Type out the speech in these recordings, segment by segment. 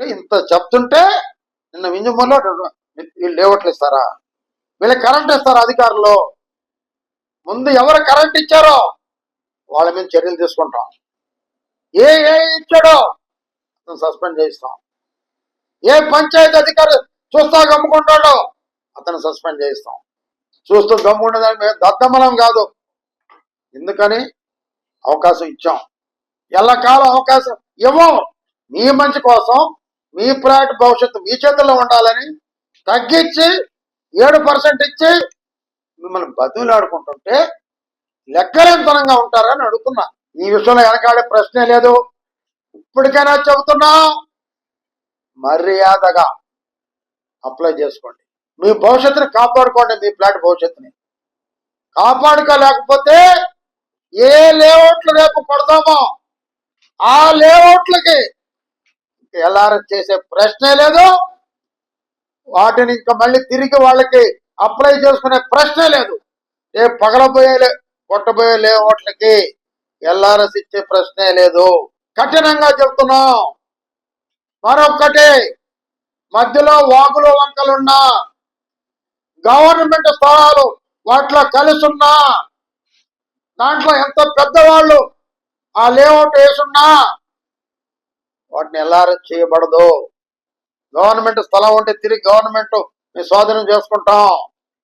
ఇంత చెప్తుంటే నిన్న వింజమూరులో వీళ్ళు లేవట్లు ఇస్తారా వీళ్ళకి కరెంట్ ఇస్తారా అధికారులు? ముందు ఎవరు కరెంట్ ఇచ్చారో వాళ్ళ మీద చర్యలు తీసుకుంటాం. ఏ ఏ ఇచ్చాడో అతను సస్పెండ్ చేయిస్తాం. ఏ పంచాయతీ అధికారి చూస్తా గమ్ముకుంటాడో అతను సస్పెండ్ చేయిస్తాం. చూస్తూ గమ్ముకుంటుందని మేము దద్దమలం కాదు. ఎందుకని? అవకాశం ఇచ్చాం. ఎల్లకాలం అవకాశం ఇవ్వం. మీ మంచి కోసం మీ ప్రైవేట్ భవిష్యత్తు మీ చేతుల్లో ఉండాలని తగ్గించి ఏడు పర్సెంట్ ఇచ్చి మిమ్మల్ని బతులాడుకుంటుంటే లెక్కలేనితనంగా ఉంటారని అడుగుతున్నా. ఈ విషయంలో వెనకాడే ప్రశ్నే లేదు. ఇప్పటికైనా చెబుతున్నాం మర్యాదగా అప్లై చేసుకోండి. మీ భవిష్యత్తుని కాపాడుకోండి మీ ఫ్లాట్ భవిష్యత్తుని. కాపాడుకోలేకపోతే ఏ లేఅవుట్లు రేపు పడతామో ఆ లేఅవుట్లకి ఎల్ఆర్ఎస్ చేసే ప్రశ్నే లేదు. వాటిని ఇంకా మళ్ళీ తిరిగి వాళ్ళకి అప్లై చేసుకునే ప్రశ్నే లేదు. ఏ పగలబోయే లే- కొట్టబోయే లేఅవుట్లకి ఎల్ఆర్ఎస్ ఇచ్చే ప్రశ్నే లేదు. కఠినంగా చెప్తున్నాం. మరొక్కటి మధ్యలో వాగులు వంకలున్నా గవర్నమెంట్ స్థలాలు వాటిలో కలిసున్నా దాంట్లో ఎంత పెద్దవాళ్ళు ఆ లేఅవుట్ వేసున్నా వాటిని ఎల్ఆర్ఎస్ చేయబడదు. గవర్నమెంట్ స్థలం ఉంటే తిరిగి గవర్నమెంట్ మేము స్వాధీనం చేసుకుంటాం.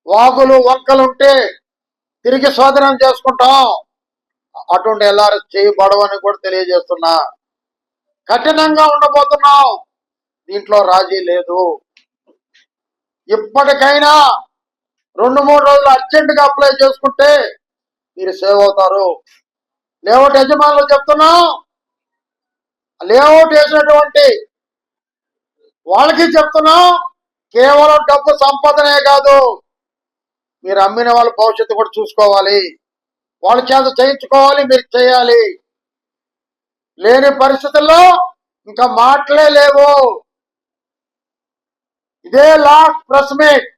వాగులు వంకలు ఉంటే తిరిగి స్వాధీనం చేసుకుంటాం. అటువంటి ఎల్ఆర్ఎస్ చేయబడవని కూడా తెలియజేస్తున్నా. కఠినంగా ఉండబోతున్నాం. దీంట్లో రాజీ లేదు. ఇప్పటికైనా రెండు మూడు రోజులు అర్జెంట్గా అప్లై చేసుకుంటే మీరు సేవ్ అవుతారు. లేఅవుట్ యజమానులు చెప్తున్నాం. లేఅవుట్ వేసినటువంటి వాళ్ళకి చెప్తున్నాం కేవలం డబ్బు సంపాదనే కాదు. మీరు అమ్మిన వాళ్ళ భవిష్యత్తు కూడా చూసుకోవాలి. వాళ్ళ చేత చేయించుకోవాలి మీరు చేయాలి. లేని పరిస్థితుల్లో ఇంకా మాటలే లేవు. ఇదే లాస్ట్ ప్రెస్ మీట్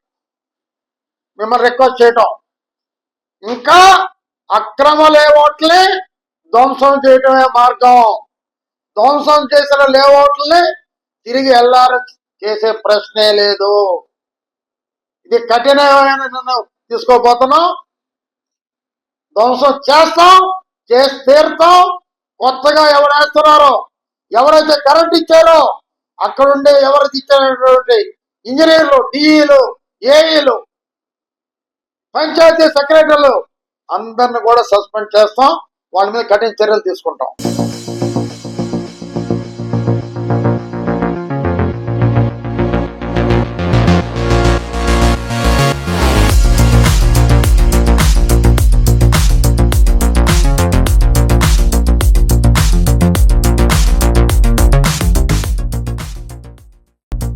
మిమ్మల్ని రిక్వెస్ట్ చేయటం. ఇంకా అక్రమ లేఅవుట్ని ధ్వంసం చేయటమే మార్గం. ధ్వంసం చేసిన లేఅవుట్లని తిరిగి ఎల్ఆర్ఎస్ చేసే ప్రశ్నే లేదు. ఇది కఠినమైన నిర్ణయం తీసుకోబోతున్నాం. ధ్వంసం చేస్తాం చేసి తీరుతాం. కొత్తగా ఎవరు వేస్తున్నారో ఎవరైతే కరెంట్ ఇచ్చారో అక్కడుండే ఎవరు ఇచ్చినటువంటి ఇంజనీర్లు డిఈలు ఏఈలు పంచాయతీ సెక్రటరీలు అందరిని కూడా సస్పెండ్ చేస్తాం. వాళ్ళ మీద కఠిన చర్యలు తీసుకుంటాం.